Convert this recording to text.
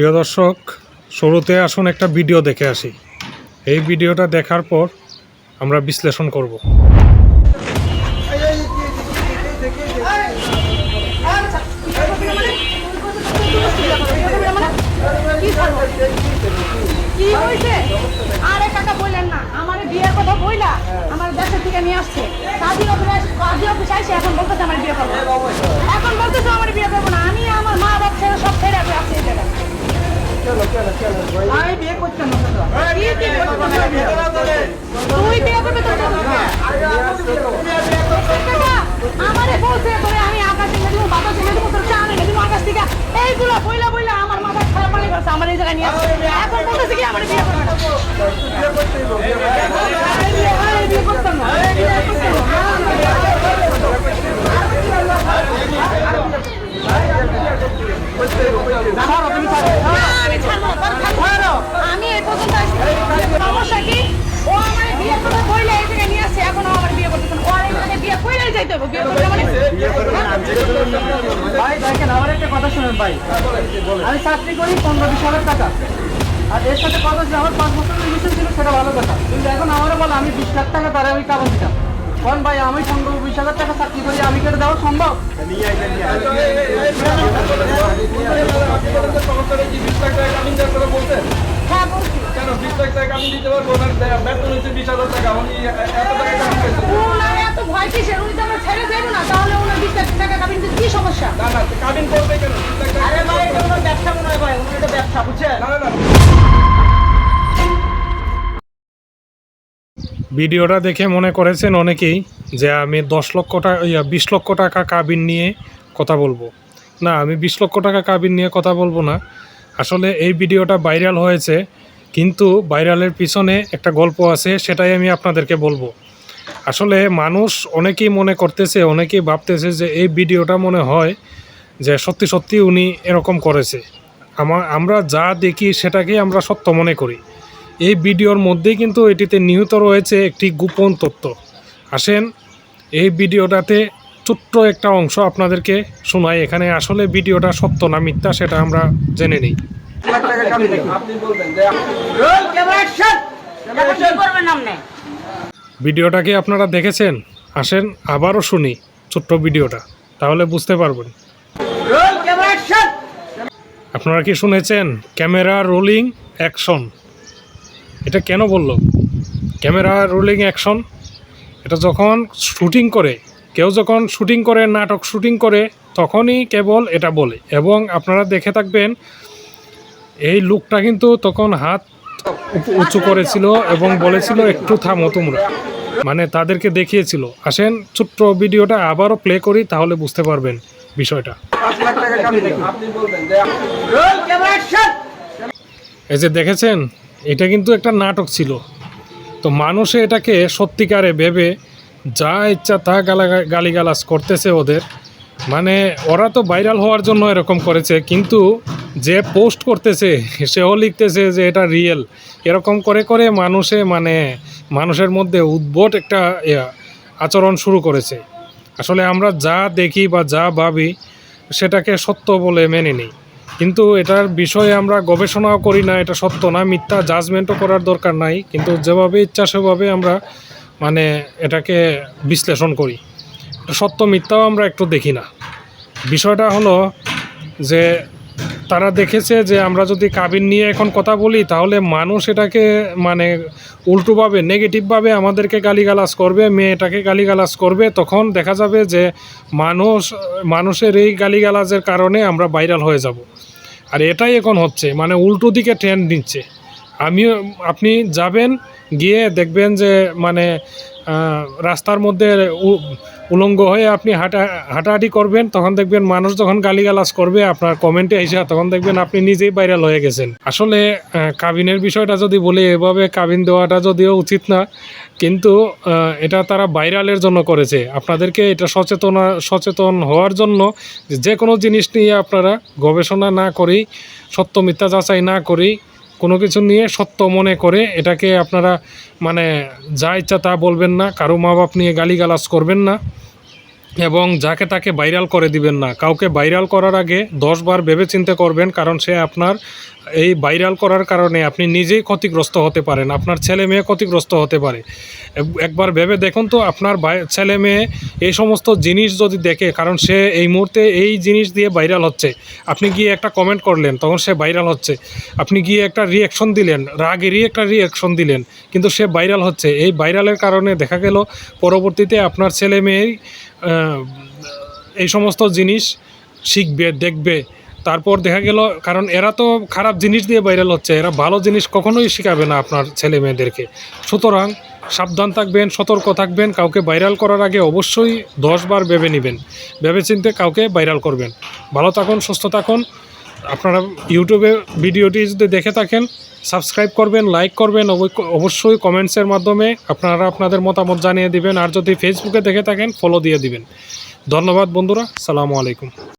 প্রিয় দর্শক, শুরুতে আসুন একটা ভিডিও দেখে আসি। এই ভিডিওটা দেখার পর আমরা বিশ্লেষণ করব। আমার বিয়ে করব। এখন আমার বিয়ে করব না। আমি আমার মা বাপ সব ছেড়ে আমারে আমি আকাশ এনে দিব আকাশ থেকে এইগুলো বইলা বইলা আমার মাথা খারাপ পানি করছে এই জায়গায় নিয়ে এখন বলতেছে কি আমার বিয়ে আমি বিয়ে করতাম না। আমি বিয়ে করতাম না। ছাড়ো, তুমি ছাড়ো। না, আমি ছাড়বো না, তোর ছাড়বো না। আমি এই পর্যন্ত আসছি। সমস্যা কি? ও আমারে বিয়ে করবে বইলে এই জায়গায় নিয়ে আসছে, এখনও আমার বিয়ে করতেছে না। ও আর এই জায়গায় বিয়ে কইরাই যাইতে হবে। বিয়ে করবে মানে- ভাই দেখেন আমার একটা কথা শুনেন ভাই আমি চাকরি করি পনেরো বিশ হাজার টাকা। আর এর সাথে কথা যে আমার পাঁচ বছর রিলেশন ছিল, সেটা ভালো কথা। কিন্তু এখন আমারও বলে, আমি বিশ লাখ টাকা তারা আমি কাগজ দিতাম। কারণ ভাই, আমি পনেরো বিশ হাজার টাকা চাকরি করি, আমি কেটে দেওয়া সম্ভব হ্যাঁ, বলছি। উনার এত ভয় কিসের? উনি তো আমরা ছেড়ে যাব না, তাহলে উনার বিশ লাখ টাকা কাবিন দিতে কি সমস্যা? আরে ভাই এটা কোনো ব্যবসা মনে হয় ভাই ভিডিওটা দেখে মনে করেছেন অনেকেই যে আমি দশ লক্ষ টাকা ইয়া বিশ লক্ষ টাকা কাবিন নিয়ে কথা বলব। না আমি বিশ লক্ষ টাকা কাবিন নিয়ে কথা বলব না। আসলে এই ভিডিওটা ভাইরাল হয়েছে কিন্তু ভাইরালের পিছনে একটা গল্প আছে সেটাই আমি আপনাদেরকে বলব। আসলে মানুষ অনেকেই মনে করতেছে অনেকেই ভাবতেছে যে এই ভিডিওটা মনে হয় যে সত্যি সত্যি উনি এরকম করেছে। আমা আমরা যা দেখি সেটাকেই আমরা সত্য মনে করি। এই ভিডিওর মধ্যেই কিন্তু এটিতে নিহিত রয়েছে একটি গোপন তথ্য। আসেন, এই ভিডিওটাতে ছোট্ট একটা অংশ আপনাদেরকে শোনাই। এখানে আসলে ভিডিওটা সত্য না মিথ্যা সেটা আমরা জেনে নিই। ভিডিওটা কি আপনারা দেখেছেন? আসেন, আবারও শুনি ছোট্ট ভিডিওটা, তাহলে বুঝতে পারবেন। আপনারা কি শুনেছেন? Camera rolling action. এটা কেন বলল? Camera rolling action? এটা যখন শুটিং করে, কেউ যখন শুটিং করে, নাটক শুটিং করে, তখনই কেবল এটা বলে। এবং আপনারা দেখে থাকবেন, এই লুকটা কিন্তু তখন হাত উঁচু করেছিল এবং বলেছিল, একটু থামো তোমরা। মানে তাদেরকে দেখিয়েছিল। আসেন, ছোট্ট ভিডিওটা আবারও প্লে করি, তাহলে বুঝতে পারবেন। বিষয়টা। এই যে দেখেছেন, এটা কিন্তু একটা নাটক ছিল। তো মানুষে এটাকে সত্যিকারে ভেবে যা ইচ্ছা তা গালা গালিগালাজ করতেছে ওদের। মানে ওরা তো ভাইরাল হওয়ার জন্য এরকম করেছে, কিন্তু যে পোস্ট করতেছে, সেও লিখতেছে যে এটা রিয়েল। এরকম করে করে মানুষে মানে মানুষের মধ্যে উদ্ভট একটা আচরণ শুরু করেছে। আসলে আমরা যা দেখি বা যা ভাবি, সেটাকে সত্য বলে মেনে নিই। কিন্তু এটার বিষয়ে আমরা গবেষণাও করি না, এটা সত্য না, মিথ্যা জাজমেন্টও করার দরকার নাই। কিন্তু যেভাবে ইচ্ছা সেভাবে আমরা মানে এটাকে বিশ্লেষণ করি সত্য, মিথ্যাও আমরা একটু দেখি না। বিষয়টা হলো যে তারা দেখেছে যে আমরা যদি কাবিন নিয়ে এখন কথা বলি, তাহলে মানুষ এটাকে মানে উল্টোভাবে নেগেটিভভাবে আমাদেরকে গালিগালাজ করবে, মেয়েটাকে গালিগালাজ করবে। তখন দেখা যাবে যে মানুষ, মানুষের এই গালিগালাজের কারণে আমরা ভাইরাল হয়ে যাব। আর এটাই এখন হচ্ছে মানে উল্টো দিকে ট্রেন্ড নিচ্ছে। আমিও, আপনি যাবেন, গিয়ে দেখবেন যে মানে রাস্তার মধ্যে উলঙ্গ হয়ে আপনি হাঁটা হাঁটাহাঁটি করবেন, তখন দেখবেন মানুষ যখন গালিগালাজ করবে, আপনার কমেন্টে এসে তখন দেখবেন আপনি নিজেই ভাইরাল হয়ে গেছেন। আসলে কাবিনের বিষয়টা যদি বলি, এভাবে কাবিন দেওয়াটা যদিও উচিত না, কিন্তু এটা তারা ভাইরালের জন্য করেছে। আপনাদেরকে এটা সচেতন সচেতন হওয়ার জন্য যে যে কোনো জিনিস নিয়ে আপনারা গবেষণা না করেই, সত্য মিথ্যা যাচাই না করেই কোনো কিছু নিয়ে সত্য মনে করে এটাকে আপনারা মানে যা ইচ্ছা তা বলবেন না, কারও মা বাপ নিয়ে গালিগালাজ করবেন না। এবং যাকে তাকে ভাইরাল করে দিবেন না। কাউকে ভাইরাল করার আগে দশবার ভেবে চিন্তে করবেন, কারণ সে আপনার এই ভাইরাল করার কারণে আপনি নিজেই ক্ষতিগ্রস্ত হতে পারেন, আপনার ছেলে মেয়ে ক্ষতিগ্রস্ত হতে পারে। একবার ভেবে দেখুন তো, আপনার ছেলে মেয়ে এই সমস্ত জিনিস যদি দেখে, কারণ সে এই মুহূর্তে এই জিনিস দিয়ে ভাইরাল হচ্ছে। আপনি গিয়ে একটা কমেন্ট করলেন, তখন সে ভাইরাল হচ্ছে। আপনি গিয়ে একটা রিয়াকশন দিলেন, রাগেরই একটা রিয়াকশন দিলেন, কিন্তু সে ভাইরাল হচ্ছে। এই ভাইরালের কারণে দেখা গেল, পরবর্তীতে আপনার ছেলে মেয়েই এই সমস্ত জিনিস শিখবে, দেখবে। তারপর দেখা গেল, কারণ এরা তো খারাপ জিনিস দিয়ে ভাইরাল হচ্ছে। এরা ভালো জিনিস কখনোই শেখাবে না আপনার ছেলে মেয়েদেরকে। সুতরাং সাবধান থাকবেন, সতর্ক থাকবেন। কাউকে ভাইরাল করার আগে অবশ্যই দশবার ভেবে নেবেন। ভেবে চিনতে কাউকে ভাইরাল করবেন। ভালো থাকুন, সুস্থ থাকুন। আপনারা ইউটিউবে ভিডিওটি যদি দেখে থাকেন সাবস্ক্রাইব করবেন লাইক করবেন, অবৈ- অবশ্যই কমেন্টসের মাধ্যমে আপনারা আপনাদের মতামত জানিয়ে দিবেন। আর যদি ফেসবুকে দেখে থাকেন ফলো দিয়ে দিবেন। ধন্যবাদ বন্ধুরা, সালামু আলাইকুম।